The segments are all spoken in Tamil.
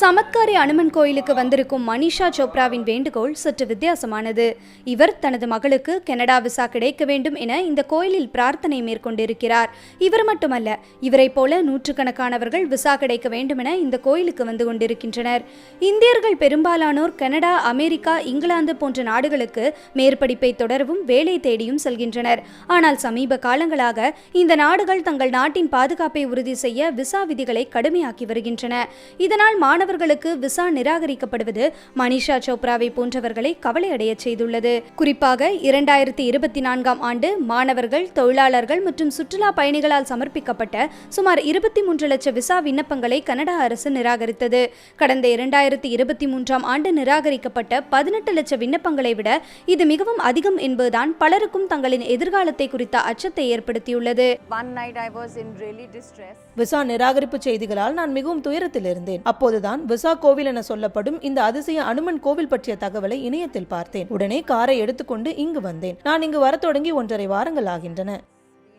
சமத்காரி அனுமன் கோயிலுக்கு வந்திருக்கும் மனிஷா சோப்ராவின் வேண்டுகோள் சற்று வித்தியாசமானது. இவர் தனது மகளுக்கு கனடா விசா கிடைக்க வேண்டும் என இந்த கோயிலில் பிரார்த்தனை மேற்கொண்டிருக்கிறார். இவர் மட்டுமல்ல இவரைப் போல நூற்றுக்கணக்கானவர்கள் விசா கிடைக்க வேண்டும் என இந்த கோயிலுக்கு வந்து கொண்டிருக்கின்றனர். இந்தியர்கள் பெரும்பாலானோர் கனடா அமெரிக்கா இங்கிலாந்து போன்ற நாடுகளுக்கு மேற்படிப்பை தொடரவும் வேலை தேடியும் செல்கின்றனர். ஆனால் சமீப காலங்களாக இந்த நாடுகள் தங்கள் நாட்டின் பாதுகாப்பை உறுதி செய்ய விசா விதிகளை கடுமையாக்கி வருகின்றன. இதனால் மாணவர்களுக்கு விசா நிராகரிக்கப்படுவது மனிஷா சோப்ராவை போன்றவர்களை கவலையடையச் செய்துள்ளது. குறிப்பாக இரண்டாயிரத்தி இருபத்தி நான்காம் ஆண்டு மாணவர்கள் தொழிலாளர்கள் மற்றும் சுற்றுலா பயணிகளால் சமர்ப்பிக்கப்பட்ட சுமார் இருபத்தி மூன்று லட்சம் விசா விண்ணப்பங்களை கனடா அரசு நிராகரித்தது. கடந்த இரண்டாயிரத்தி இருபத்தி மூன்றாம் ஆண்டு நிராகரிக்கப்பட்ட பதினெட்டு லட்சம் விண்ணப்பங்களை விட இது மிகவும் அதிகம் என்பதுதான் பலருக்கும் தங்களின் எதிர்காலத்தை குறித்த அச்சத்தை ஏற்படுத்தியுள்ளது. One night I was in really distress. Visa நிராகரிப்பு செய்திகளால் நான் மிகவும் துயரத்தில் இருந்தேன் அப்போதுதான் விசா கோவில் என சொல்லப்படும் இந்த அதிசய அனுமன் கோவில் பற்றிய தகவலை இணையத்தில் பார்த்தேன். உடனே காரை எடுத்துக்கொண்டு இங்கு வந்தேன். நான் இங்கு வரத் தொடங்கி ஒன்றரை வாரங்கள் ஆகின்றன.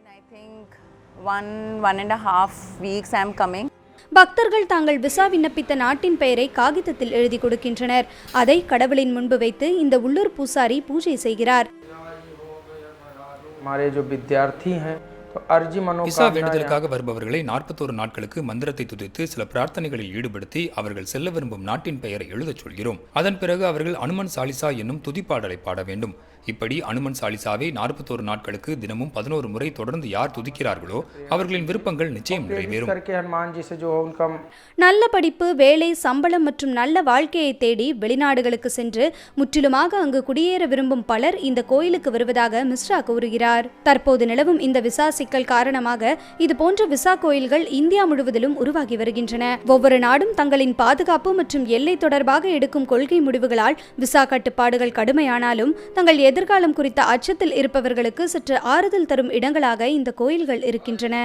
I think one, one and a half weeks I'm coming. பக்தர்கள் தாங்கள் விசா விண்ணப்பித்த நாட்டின் பெயரை காகிதத்தில் எழுதி கொடுக்கின்றனர். அதை கடவுளின் முன்பு வைத்து இந்த உள்ளூர் பூசாரி பூஜை செய்கிறார். அர்ஜி மனோ விசா வேண்டுதலுக்காக வருபவர்களை நாற்பத்தோரு நாட்களுக்கு மந்திரத்தை துதித்து சில பிரார்த்தனைகளில் ஈடுபடுத்தி அவர்கள் செல்ல விரும்பும் நாட்டின் பெயரை எழுதச் சொல்கிறோம். அதன் பிறகு அவர்கள் அனுமன் சாலிசா என்னும் துதிப்பாடலை பாட வேண்டும். இப்படி அனுமன் சாலிசாவை நாற்பத்தோரு நாட்களுக்கு தினமும் பதினோரு முறை தொடர்ந்து யார் துதிக்கிறார்களோ அவர்களின் விருப்பங்கள் நிச்சயம் நிறைவேறும். நல்ல படிப்பு வேலை சம்பளம் மற்றும் நல்ல வாழ்க்கையை தேடி வெளிநாடுகளுக்கு சென்று முற்றிலுமாக அங்கு குடியேற விரும்பும் பலர் இந்த கோயிலுக்கு வருவதாக மிஸ்ரா கூறுகிறார். தற்போது நிலவும் இந்த விசா சிக்கல் காரணமாக இது போன்ற விசா கோயில்கள் இந்தியா முழுவதிலும் உருவாகி வருகின்றன. ஒவ்வொரு நாடும் தங்களின் பாதுகாப்பு மற்றும் எல்லை தொடர்பாக எடுக்கும் கொள்கை முடிவுகளால் விசா கட்டுப்பாடுகள் கடுமையானாலும் தங்கள் எதிர்காலம் குறித்த அச்சத்தில் இருப்பவர்களுக்கு சற்று ஆறுதல் தரும் இடங்களாக இந்த கோயில்கள் இருக்கின்றன.